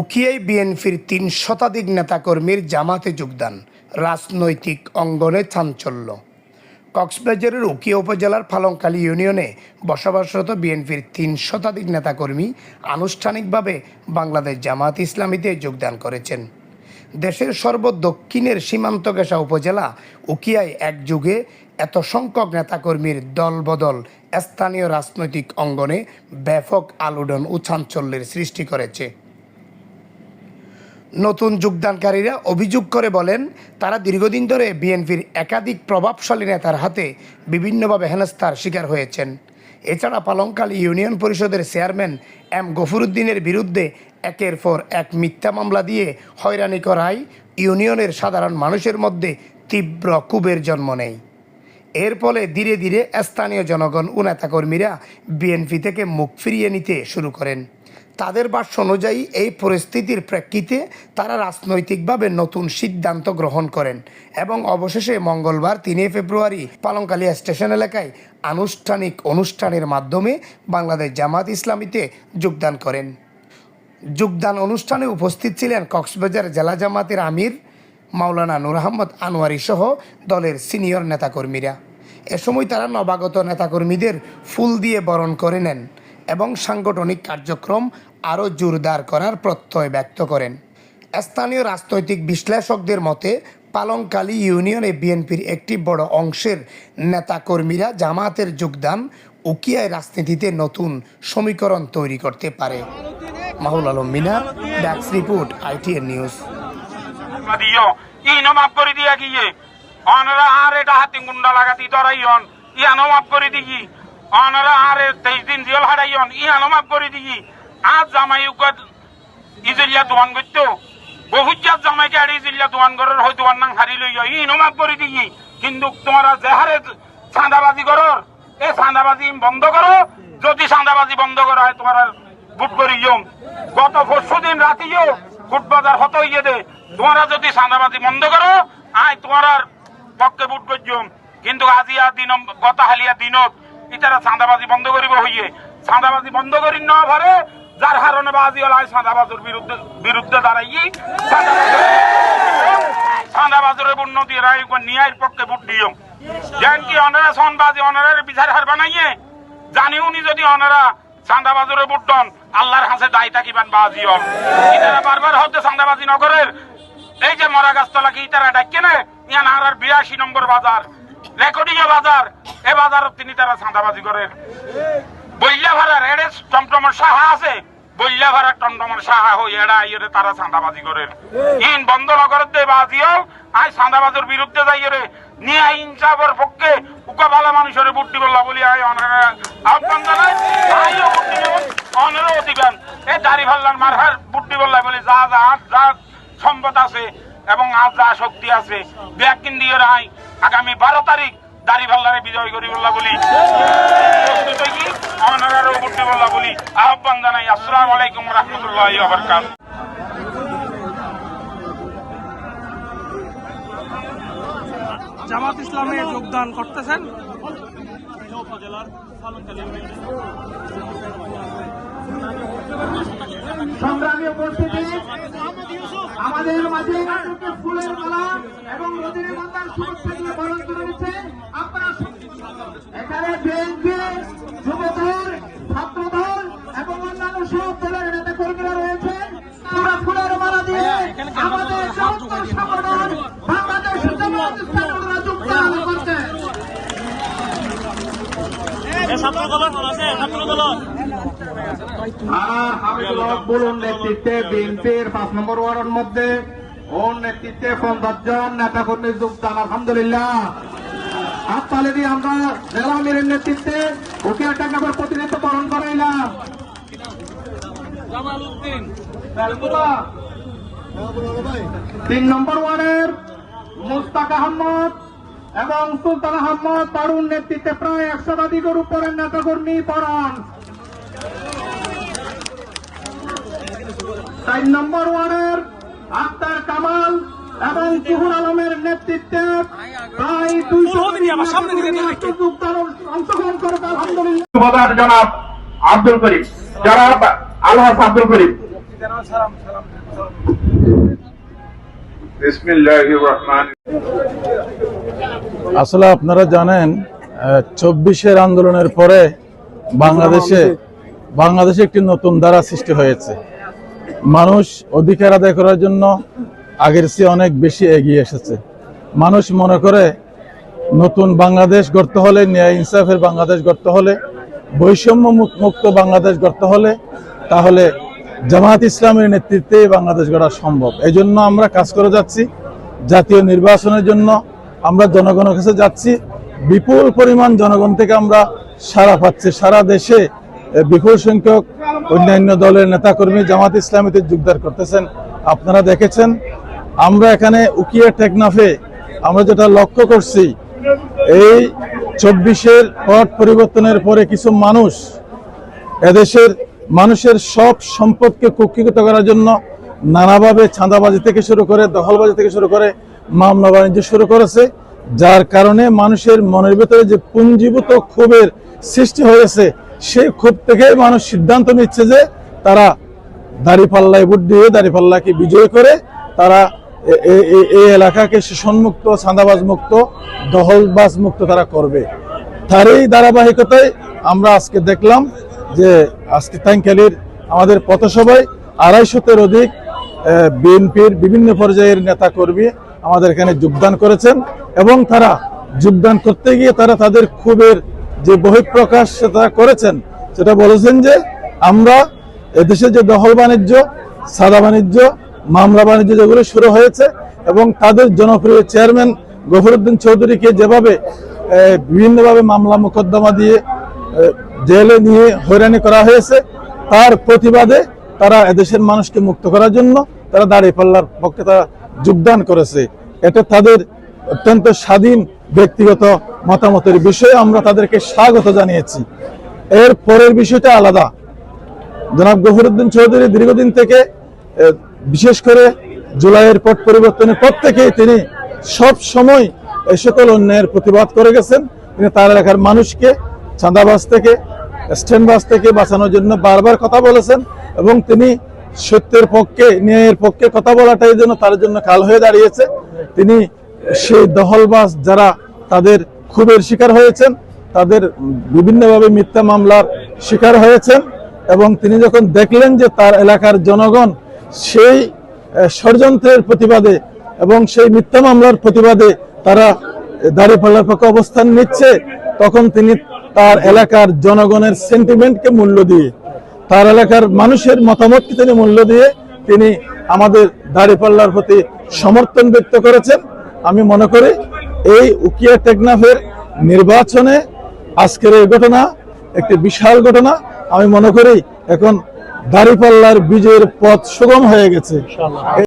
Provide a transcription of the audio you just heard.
উকিয়াই বিএনপির তিন শতাধিক নেতাকর্মীর জামাতে যোগদান, রাজনৈতিক অঙ্গনে চাঞ্চল্য। কক্সবাজারের উকিয়া উপজেলার ফালংকালী ইউনিয়নে বসবাসরত বিএনপির তিন শতাধিক নেতাকর্মী আনুষ্ঠানিকভাবে বাংলাদেশ জামাত ইসলামীতে যোগদান করেছেন। দেশের সর্বদক্ষিণের সীমান্ত গেসা উপজেলা উকিয়ায় এক যুগে এত সংখ্যক নেতাকর্মীর দলবদল স্থানীয় রাজনৈতিক অঙ্গনে ব্যাপক আলোড়ন ও চাঞ্চল্যের সৃষ্টি করেছে। নতুন যোগদানকারীরা অভিযোগ করে বলেন, তারা দীর্ঘদিন ধরে বিএনপির একাধিক প্রভাবশালী নেতার হাতে বিভিন্নভাবে হেনস্থার শিকার হয়েছেন। এছাড়া পালংকালী ইউনিয়ন পরিষদের চেয়ারম্যান এম গফুরুদ্দিনের বিরুদ্ধে একের পর এক মিথ্যা মামলা দিয়ে হয়রানি করায় ইউনিয়নের সাধারণ মানুষের মধ্যে তীব্র কুবের জন্ম নেয়। এর ফলে ধীরে ধীরে স্থানীয় জনগণ ও নেতাকর্মীরা বিএনপি থেকে মুখ ফিরিয়ে নিতে শুরু করেন। তাদের ভাষ্য অনুযায়ী এই পরিস্থিতির প্রেক্ষিতে তারা রাজনৈতিকভাবে নতুন সিদ্ধান্ত গ্রহণ করেন এবং অবশেষে মঙ্গলবার তিনই ফেব্রুয়ারি পালংকালী স্টেশন এলাকায় আনুষ্ঠানিক অনুষ্ঠানের মাধ্যমে বাংলাদেশ জামাত ইসলামীতে যোগদান করেন। যোগদান অনুষ্ঠানে উপস্থিত ছিলেন কক্সবাজার জেলা জামাতের আমির, মাওলানা নুর আহমদ আনোয়ারি সহ দলের সিনিয়র নেতাকর্মীরা। এ সময় তারা নবাগত নেতাকর্মীদের ফুল দিয়ে বরণ করে নেন। এবং সাংগঠনিক কার্যক্রম আরও জোরদার করার প্রত্যয় ব্যক্ত করেন। স্থানীয় রাজনৈতিক বিশ্লেষকদের মতে, পালংকালী ইউনিয়নে বিএনপির একটি বড় অংশের নেতাকর্মীরা জামাতের যোগদান উকিয়ায় রাজনীতিতে নতুন সমীকরণ তৈরি করতে পারে। মাহুল আলম মিনার ড্যাক্স রিপোর্ট, আইটিএন নিউজ। আর এটা হাতি গুন্ডা লাগাতি ইয়ানো মাফ করে অনরা আর তেইশ দিন জেল হারাইন ইয়ানো মাফ করে দিগি আজ জামাই ইজলিয়া দোয়ান করতো। বহুত জাত জামাইকে আড়ি ইজলিয়া দোয়ান করার হয়, দোয়ান নাং হারি লইয়া ইনো মাফ করে দিগি কিন্তু তোমারা জেহারে চাঁদাবাজি করর এই চাঁদাবাজি বন্ধ করো। যদি চাঁদাবাজি বন্ধ করা হয়, তোমার বুট করি গত পরশু দিন রাতিও বুট বাজার হতো ইয়ে দে। তোমরা যদি চাঁদাবাজি বন্ধ করো, আয় তোমার পক্ষে বুট করছম কিন্তু আজিয়া দিন গত হালিয়া দিনত ইতারা চাঁদাবাজি বন্ধ করিব হইয়ে। চাঁদাবাজি বন্ধ করি ন ভরে, যার কারণে বাজি আয় চাঁদাবাজের বিরুদ্ধে বিরুদ্ধে দাঁড়াই চাঁদাবাজের উন্নতি রায় নিয়ার পক্ষে বুট দিও যেন কি অনারা সনবাজি, অনারের বিচার হার বানাইয়ে? জানি উনি যদি অনারা চাঁদাবাজের বুটন আল্লাহর হাসে দায়ী থাকিবেন বাজি হল ইতারা বারবার হতে চাঁদাবাজি নগরের। এই যে মরা গাছতলা কি তারা ডাকে না ইয়ান আর বিরাশি নম্বর বাজার। রেকর্ডিং বাজার। এ বাজার তিনি তারা চাঁদাবাজি করেন। বইলা ভাড়ার এড়ে টমটমর সাহা আছে। বইলা ভাড়ার টমটমর সাহা হই এড়া ইয়ে তারা চাঁদাবাজি করেন। ইন বন্ধ নগরের দে বাজিও আই চাঁদাবাজের বিরুদ্ধে যাই রে নিয়ে ইনসাফের পক্ষে উকা ভালো মানুষের বলি আই আহ্বান জানাই দিবেন এ দাড়ি ভাল্লার বলি, যা যা যা, সম্পদ আছে। এবং আজ যা শক্তি আছে ব্যাগ কিন দিয়ে রাই আগামী বারো তারিখ দাড়ি ভাল্লারে বিজয় করি বললা বলি বললা বলি। আহ্বান জানাই আসসালাম আলাইকুম রহমতুল্লাহ জামাত ইসলামে যোগদান করতেছেন? সংগ্রামী উপস্থিতি আমাদের মাঝে ফুলের মালা এবং রজনীগন্ধার শুভেচ্ছা দিয়ে বরণ করে দিচ্ছে আপনারা এখানে বিএনপি যুবদল ছাত্রদল এবং অন্যান্য সব দলের নেতা কর্মীরা রয়েছেন তারা ফুলের মালা দিয়ে আমাদের সমস্ত সংগঠন বাংলাদেশ জামাত ইসলামীরা যোগদান করছেন আর হামিদুল হক বলুন নেতৃত্বে বিএনপির পাঁচ নম্বর ওয়ার্ডের মধ্যে। ওর নেতৃত্বে পঞ্চাশ জন নেতা কর্মী যোগদান আলহামদুলিল্লাহ। হাত তালে দিয়ে আমরা জেলা আমিরের নেতৃত্বে ওকে একটা নম্বর প্রতিনিধিত্ব পালন করাইলাম। তিন নম্বর ওয়ার্ডের মুস্তাক আহমদ এবং সুলতান আহমদ বারুন নেতৃত্বে প্রায় একশো শতাধিকের উপরের নেতাকর্মী পড়ান তাই নম্বর ওয়ানের আক্তার কামাল এবং তুহুর আলমের নেতৃত্বে প্রায় দুইশো অংশগ্রহণ করবে আলহামদুলিল্লাহ। জনাব আব্দুল করিম। আব্দুল করিম। আসলে আপনারা জানেন চব্বিশের আন্দোলনের পরে বাংলাদেশে বাংলাদেশে একটি নতুন ধারা সৃষ্টি হয়েছে। মানুষ অধিকার আদায় করার জন্য আগের চেয়ে অনেক বেশি এগিয়ে এসেছে। মানুষ মনে করে নতুন বাংলাদেশ গড়তে হলে, ন্যায় ইনসাফের বাংলাদেশ গড়তে হলে, বৈষম্য মুক- মুক্ত বাংলাদেশ গড়তে হলে, তাহলে জামাত ইসলামের নেতৃত্বে বাংলাদেশ গড়া সম্ভব। এই জন্য আমরা কাজ করে যাচ্ছি। জাতীয় নির্বাচনের জন্য আমরা জনগণের কাছে যাচ্ছি। বিপুল পরিমাণ জনগণ থেকে আমরা সারা পাচ্ছি। সারা দেশে বিপুল সংখ্যক অন্যান্য দলের নেতাকর্মী জামাত ইসলামীতে যোগদান করতেছেন। আপনারা দেখেছেন, আমরা এখানে উকিয়া টেকনাফে আমরা যেটা লক্ষ্য করছি, এই চব্বিশের পট পরিবর্তনের পরে কিছু মানুষ এদেশের মানুষের সব সম্পদকে কুক্ষিগত করার জন্য নানাভাবে চাঁদাবাজি থেকে শুরু করে, দখলবাজি থেকে শুরু করে, মামলা বাণিজ্য শুরু করেছে, যার কারণে মানুষের মনের ভিতরে যে পুঞ্জীভূত ক্ষোভের সৃষ্টি হয়েছে সেই ক্ষোভ থেকে মানুষ সিদ্ধান্ত নিচ্ছে যে তারা দাড়িপাল্লায় ভোট দিয়ে দাড়িপাল্লাকে বিজয় করে তারা এই এলাকাকে শোষণমুক্ত চাঁদাবাজ মুক্ত দহলবাজ মুক্ত তারা করবে। তার এই ধারাবাহিকতায় আমরা আজকে দেখলাম যে আজকে তাইনখালির আমাদের পথসভায় আড়াইশতের অধিক বিএনপির বিভিন্ন পর্যায়ের নেতা কর্মী আমাদের এখানে যোগদান করেছেন এবং তারা যোগদান করতে গিয়ে তারা তাদের ক্ষোভের যে বহিঃপ্রকাশ সেটা করেছেন, সেটা বলেছেন যে আমরা এদেশে যে দখল বাণিজ্য, সাদা বাণিজ্য, মামলা বাণিজ্য যেগুলো শুরু হয়েছে এবং তাদের জনপ্রিয় চেয়ারম্যান গফরুদ্দিন চৌধুরীকে যেভাবে বিভিন্নভাবে মামলা মোকদ্দমা দিয়ে জেলে নিয়ে হয়রানি করা হয়েছে, তার প্রতিবাদে তারা এদেশের মানুষকে মুক্ত করার জন্য তারা দাঁড়িয়ে পাল্লার পক্ষে তারা যোগদান করেছে। এটা তাদের অত্যন্ত স্বাধীন ব্যক্তিগত মতামতের বিষয়ে আমরা তাদেরকে স্বাগত জানিয়েছি। এর পরের বিষয়টা আলাদা। জনাব গফরুদ্দিন চৌধুরী দীর্ঘদিন থেকে বিশেষ করে জুলাইয়ের পট পরিবর্তনের পর থেকেই তিনি সব সময় এই সকল অন্যায়ের প্রতিবাদ করে গেছেন। তিনি তার এলাকার মানুষকে চাঁদাবাস থেকে, স্ট্যান্ডবাজ থেকে বাঁচানোর জন্য বারবার কথা বলেছেন এবং তিনি সত্যের পক্ষে, ন্যায়ের পক্ষে কথা বলাটাই যেন তার জন্য কাল হয়ে দাঁড়িয়েছে। তিনি সেই দহলবাজ যারা তাদের ক্ষোভের শিকার হয়েছেন, তাদের বিভিন্নভাবে মিথ্যা মামলার শিকার হয়েছেন এবং তিনি যখন দেখলেন যে তার এলাকার জনগণ সেই ষড়যন্ত্রের প্রতিবাদে এবং সেই মিথ্যা মামলার প্রতিবাদে তারা দাঁড়িপাল্লার পক্ষে অবস্থান নিচ্ছে, তখন তিনি তার এলাকার জনগণের সেন্টিমেন্টকে মূল্য দিয়ে, তার এলাকার মানুষের মতামতকে তিনি মূল্য দিয়ে তিনি আমাদের দাঁড়িপাল্লার প্রতি সমর্থন ব্যক্ত করেছেন। আমি মনে করি এই উকিয়া টেকনাফের নির্বাচনে আজকের এই ঘটনা একটি বিশাল ঘটনা। আমি মনে করি এখন দাঁড়িপাল্লার বিজয়ের পথ সুগম হয়ে গেছে।